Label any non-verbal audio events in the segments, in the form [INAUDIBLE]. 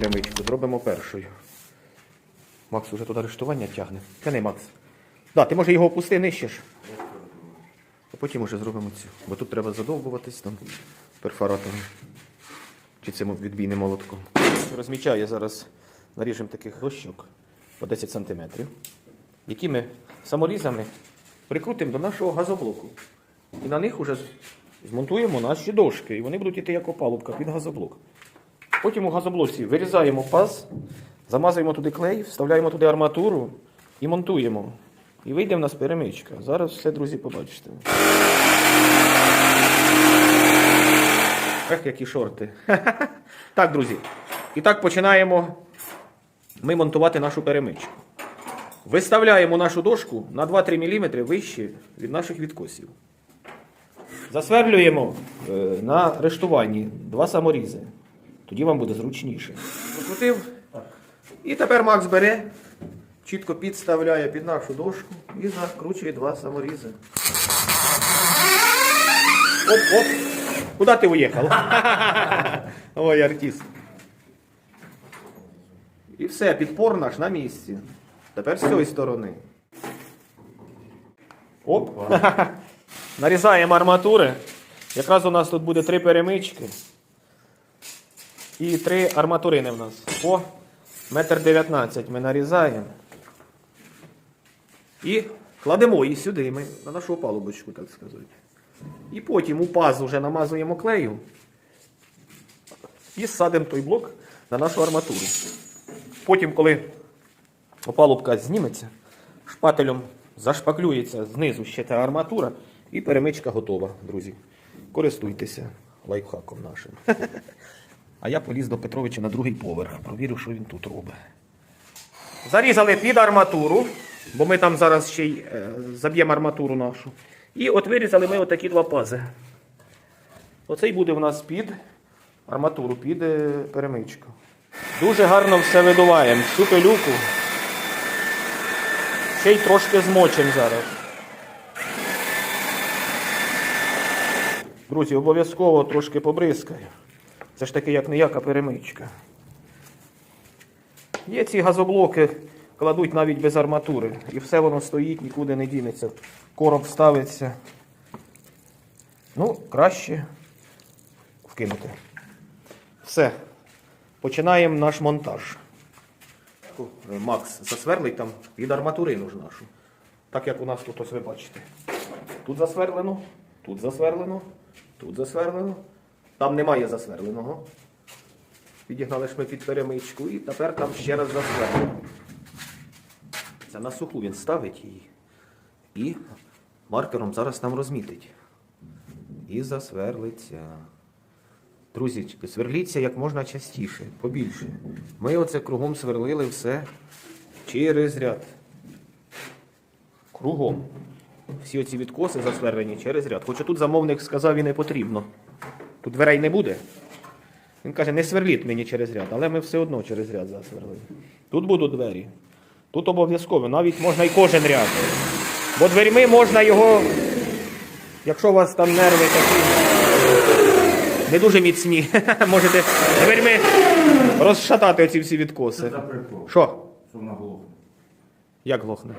перемичку зробимо першою. Макс уже тут арештування тягне. Тяни, Макс. Да, ти може його опусти ж. А потім уже зробимо цю. Бо тут треба задовбуватись там перфоратом. Чи цим відбійним молотком. Розмічаю зараз наріжемо таких дощок по 10 см, які ми саморізами прикрутимо до нашого газоблоку. І на них вже змонтуємо наші дошки. І вони будуть йти як опалубка під газоблок. Потім у газоблоці вирізаємо паз, замазуємо туди клей, вставляємо туди арматуру і монтуємо. І вийде в нас перемичка. Зараз все, друзі, побачите. Ех, які шорти. [LAUGHS] Так, друзі. І так починаємо ми монтувати нашу перемичку. Виставляємо нашу дошку на 2-3 мм вище від наших відкосів. Засверлюємо е, на рештуванні два саморізи. Тоді вам буде зручніше. Покрутив. І тепер Макс бере, чітко підставляє під нашу дошку і закручує два саморізи. Оп, оп. Куда ти уїхав? [LAUGHS] Ой, артист. І все, підпор наш на місці. Тепер з цієї сторони. Оп. Нарізаємо арматури. Якраз у нас тут буде три перемички. І три арматурини в нас. По метр дев'ятнадцять ми нарізаємо. І кладемо її сюди, ми, на нашу палубочку, так сказати. І потім у паз вже намазуємо клею і садимо той блок на нашу арматуру. Потім, коли опалубка зніметься, шпателем зашпаклюється знизу ще та арматура, і перемичка готова, друзі. Користуйтеся лайфхаком нашим. [LAUGHS] А я поліз до Петровича на другий поверх. Провірю, що він тут робить. Зарізали під арматуру, бо ми там зараз ще й е, заб'ємо арматуру нашу. І от вирізали ми отакі два пази. Оцей буде в нас під арматуру, під е, перемичку. Дуже гарно все видуваємо. Всю пилюку. Ще й трошки змочимо зараз. Друзі, обов'язково трошки побризкаю. Це ж таки як ніяка перемичка. Є ці газоблоки, кладуть навіть без арматури. І все воно стоїть, нікуди не дінеться. Короб ставиться. Ну, краще вкинути. Все. Починаємо наш монтаж. Макс засверлить там під арматурину ж нашу. Так як у нас тут ось ви бачите. Тут засверлено, тут засверлено, тут засверлено. Там немає засверленого. Підігнали ж ми під перемичку і тепер там ще раз засверлено. Це на суху він ставить її. І маркером зараз там розмітить. І засверлиться. Друзі, сверліться як можна частіше, побільше. Ми оце кругом сверлили все через ряд. Кругом. Всі оці відкоси засверлені через ряд. Хоча тут замовник сказав і не потрібно. Тут дверей не буде. Він каже, не сверліть мені через ряд, але ми все одно через ряд засверлили. Тут будуть двері. Тут обов'язково, навіть можна і кожен ряд. Бо дверьми можна його, якщо у вас там нерви такі не дуже міцні, [LAUGHS] можете дверьми розшатати оці всі відкоси. Що? Що вона глохне. Як глохне?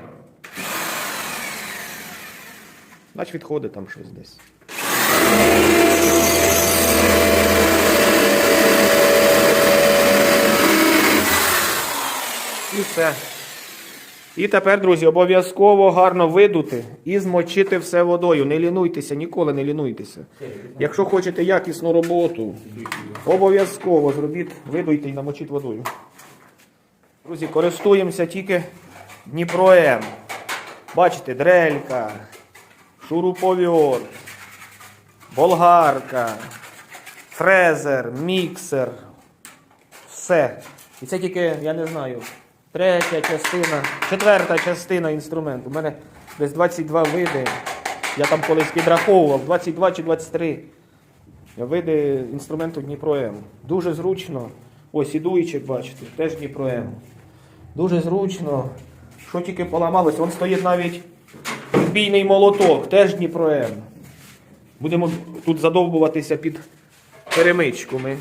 Значить відходить там щось десь. І все. І тепер, друзі, обов'язково гарно видути і змочити все водою. Не лінуйтеся, ніколи не лінуйтеся. Якщо хочете якісну роботу, обов'язково зробіть, видуйте і намочіть водою. Друзі, користуємося тільки Дніпро М. Бачите, дрелька, шуруповерт, болгарка, фрезер, міксер. Все. І це тільки, я не знаю, третя частина, четверта частина інструменту. У мене десь 22 види. Я там колись підраховував, 22 чи 23 види інструменту Дніпро М. Дуже зручно. Ось і дуйчик, бачите, теж Дніпро М. Дуже зручно. Що тільки поламалось, вон стоїть навіть відбійний молоток, теж Дніпро. Будемо тут задовбуватися під перемичку ми.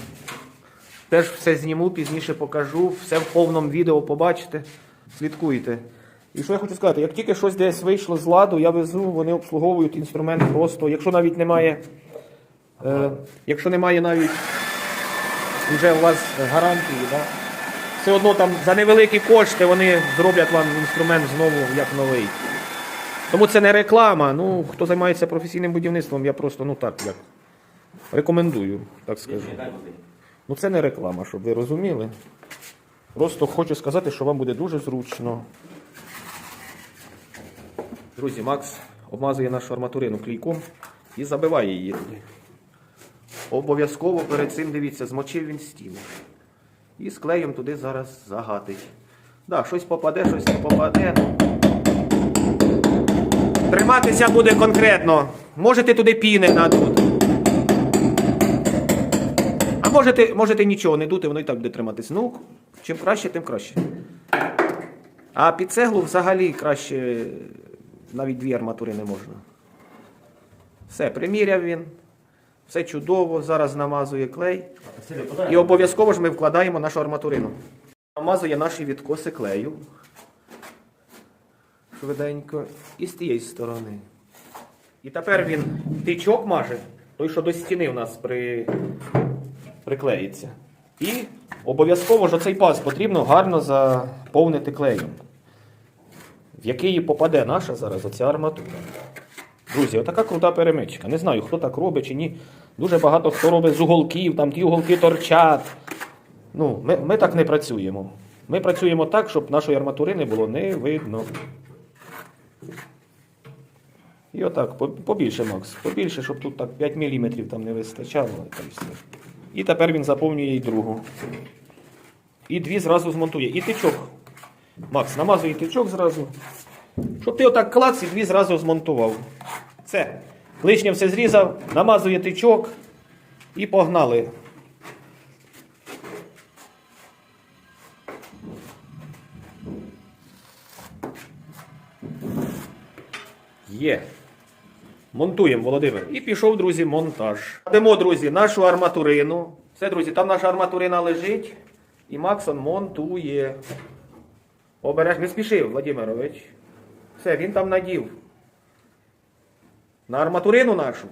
Теж все зніму, пізніше покажу, все в повному відео побачите. Слідкуйте. І що я хочу сказати, як тільки щось десь вийшло з ладу, я везу, вони обслуговують інструмент просто. Якщо навіть немає, е, якщо немає навіть вже у вас гарантії, да? все одно там за невеликі кошти вони зроблять вам інструмент знову як новий. Тому це не реклама. Ну, хто займається професійним будівництвом, я просто ну так як рекомендую, так скажу. Ну це не реклама, щоб ви розуміли. Просто хочу сказати, що вам буде дуже зручно. Друзі, Макс обмазує нашу арматурину клейком і забиває її туди. Обов'язково перед цим дивіться, змочив він стіну. І з клеєм туди зараз загатить. Да, щось попаде, щось не попаде. Триматися буде конкретно. Можете туди піни надути. А можете, можете нічого не дути, воно і так буде триматися. Ну, чим краще, тим краще. А під цеглу взагалі краще навіть дві арматури не можна. Все, приміряв він. Все чудово, зараз намазує клей. І обов'язково ж ми вкладаємо нашу арматурину. Намазує наші відкоси клею. Швиденько. І з тієї сторони. І тепер він тичок маже, той, що до стіни у нас при... приклеїться. І обов'язково ж оцей паз потрібно гарно заповнити клеєм, в який попаде наша зараз оця арматура. Друзі, отака крута перемичка. Не знаю, хто так робить чи ні. Дуже багато хто робить з уголків, там ті уголки торчать. Ну, ми, ми так не працюємо. Ми працюємо так, щоб нашої арматурини було не видно. І отак, побільше, Макс, побільше, щоб тут так 5 мм там не вистачало. та й все. І тепер він заповнює і другу. І дві зразу змонтує. І тичок. Макс, намазує тичок зразу. Щоб ти отак клац і дві зразу змонтував. Все. Лишнє все зрізав, намазує тичок і погнали. Є. Монтуємо, Володимир. І пішов, друзі, монтаж. Кладемо, друзі, нашу арматурину. Все, друзі, там наша арматурина лежить. І Максон монтує. Обереш, не спіши, Владимирович. Все, він там надів. На арматурину нашу.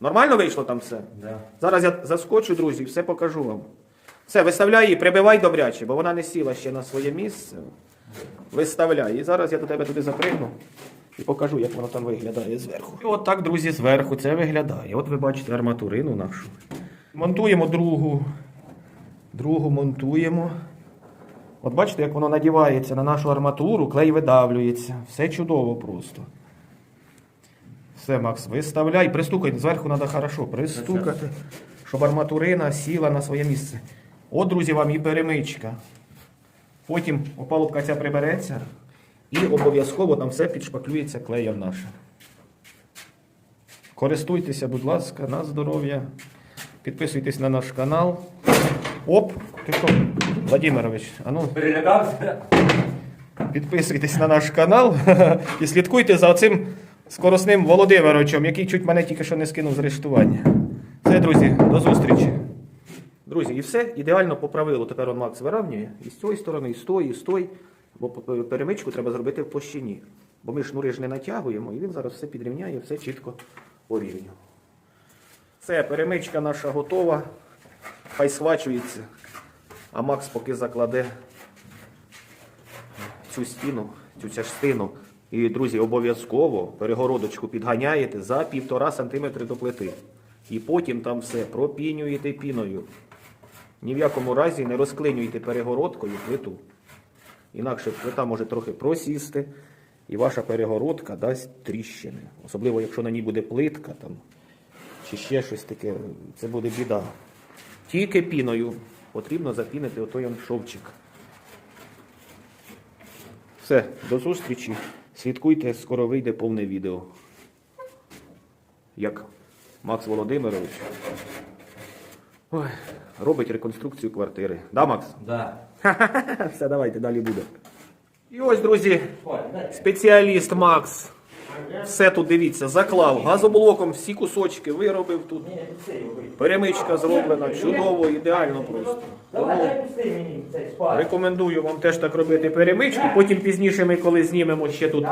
Нормально вийшло там все? Да. Зараз я заскочу, друзі, і все покажу вам. Все, виставляй її, прибивай добряче, бо вона не сіла ще на своє місце. Виставляй. І зараз я до тебе туди запригну і покажу, як воно там виглядає зверху. І от так, друзі, зверху це виглядає. От ви бачите арматурину нашу. Монтуємо другу. Другу монтуємо. От бачите, як воно надівається на нашу арматуру, клей видавлюється. Все чудово просто. Все, Макс, виставляй, пристукай, зверху треба хорошо пристукати, щоб арматурина сіла на своє місце. От, друзі, вам і перемичка. Потім опалубка ця прибереться і обов'язково там все підшпаклюється клеєм нашим. Користуйтеся, будь ласка, на здоров'я. Підписуйтесь на наш канал. Оп, ти що, Владимирович, а ну Перелякався? Підписуйтесь на наш канал [LAUGHS] і слідкуйте за цим скоросним Володимировичем, який чуть мене тільки що не скинув з арештування. Все, друзі, до зустрічі. Друзі, і все ідеально по правилу. Тепер он Макс виравнює і з цієї сторони, і з тої, і з тої. Бо перемичку треба зробити в площині. Бо ми шнури ж не натягуємо, і він зараз все підрівняє, все чітко по рівню. Все, перемичка наша готова. Хай схвачується. А Макс поки закладе цю стіну, цю частину. І, друзі, обов'язково перегородочку підганяєте за півтора сантиметри до плити. І потім там все пропінюєте піною. Ні в якому разі не розклинюйте перегородкою плиту. Інакше плита може трохи просісти, і ваша перегородка дасть тріщини. Особливо, якщо на ній буде плитка там, чи ще щось таке, це буде біда. Тільки піною потрібно запінити отой шовчик. Все, до зустрічі. Слідкуйте, скоро вийде повне відео. Як Макс Володимирович ой, робить реконструкцію квартири. Да, Макс? Да. [LAUGHS] Все, давайте, далі буде. І ось, друзі, спеціаліст Макс Все тут дивіться, заклав газоблоком всі кусочки виробив тут. Перемичка зроблена, чудово, ідеально просто. Тому рекомендую вам теж так робити перемичку. Потім пізніше ми, коли знімемо ще тут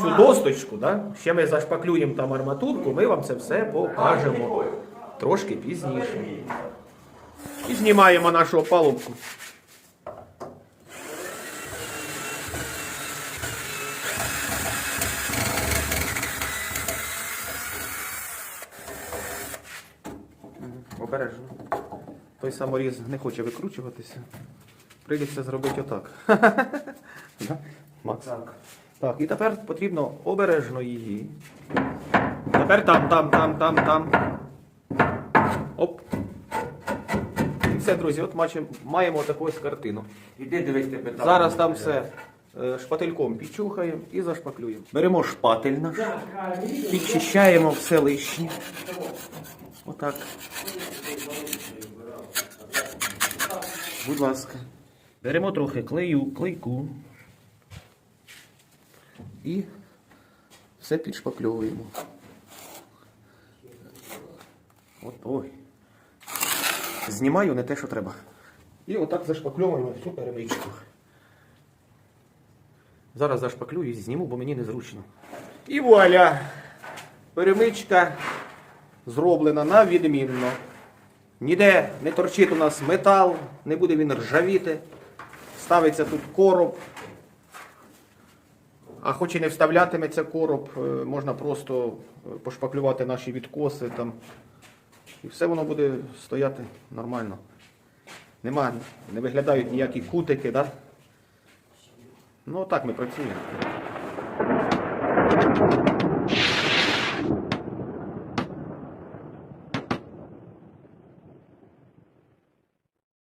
цю досточку, да? ще ми зашпаклюємо там арматурку, ми вам це все покажемо трошки пізніше. І знімаємо нашу опалубку. Обережно. Той саморіз не хоче викручуватися. Прийдеться зробити отак. [LAUGHS] Макс? Так. Так, і тепер потрібно обережно її. Тепер там, там, там, там, там. Оп. І все, друзі, от маємо таку ось картину. Іди дивись тебе там. Зараз там все е, шпательком підчухаємо і зашпаклюємо. Беремо шпатель наш, підчищаємо все лишнє. Отак. Будь ласка. Беремо трохи клею, клейку. І все підшпакльовуємо. От, ой. Знімаю не те, що треба. І отак зашпакльовуємо всю перемичку. Зараз зашпаклюю і зніму, бо мені незручно. І вуаля! Перемичка зроблена на відмінно. Ніде не торчить у нас метал, не буде він ржавіти. Ставиться тут короб. А хоч і не вставлятиметься короб, е, можна просто е, пошпаклювати наші відкоси там. І все воно буде стояти нормально. Нема, не виглядають ніякі кутики, да? Ну так ми працюємо.